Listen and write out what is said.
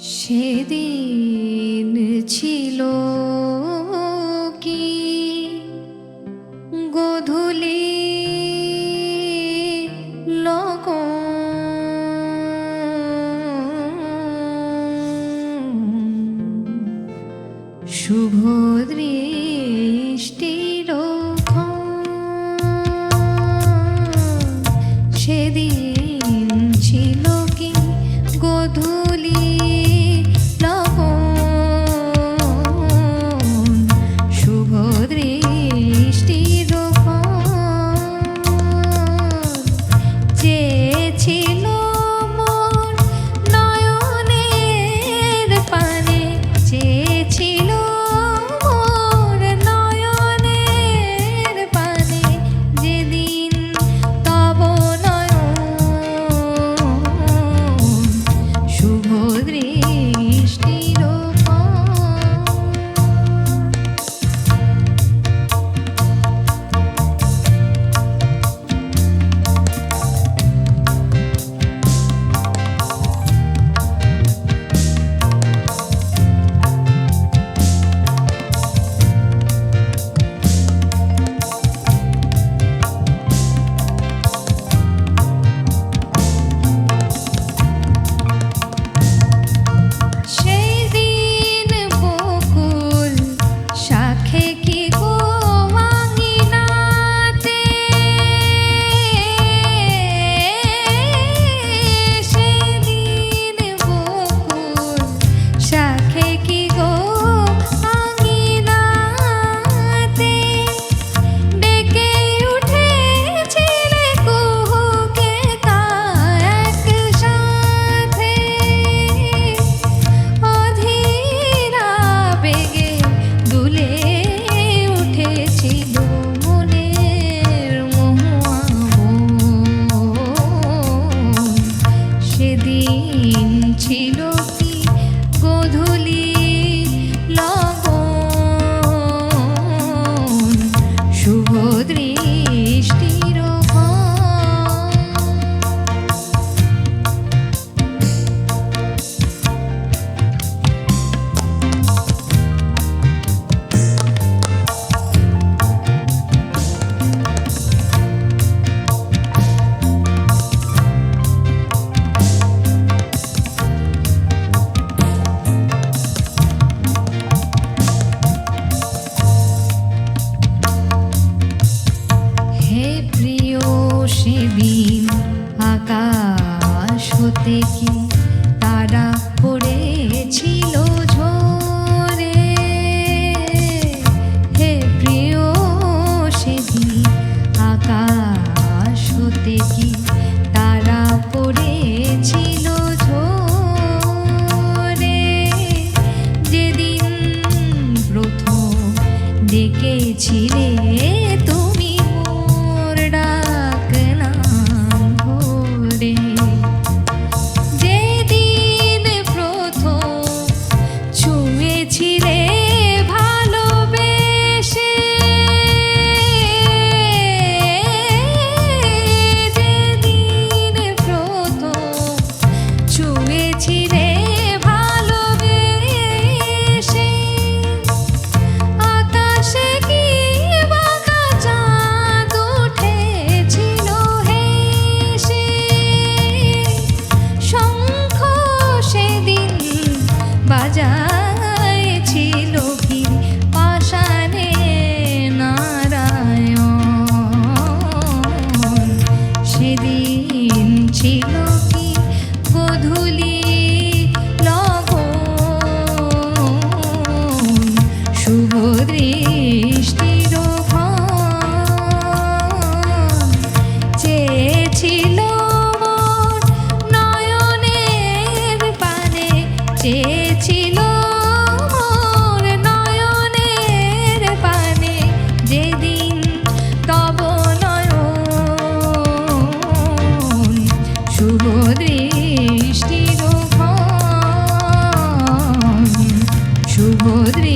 সেদিন ছিল কি? গধুলি লক শুভ দৃষ্টির সেদিন mean সেদিন আকাশ হতে কি তারা পড়েছিল ঝরে? হে প্রিয় সেদিন আকাশ হতে কি তারা পড়েছিল ঝরে? যেদিন প্রথম ডেকেছিলে তো Mudri.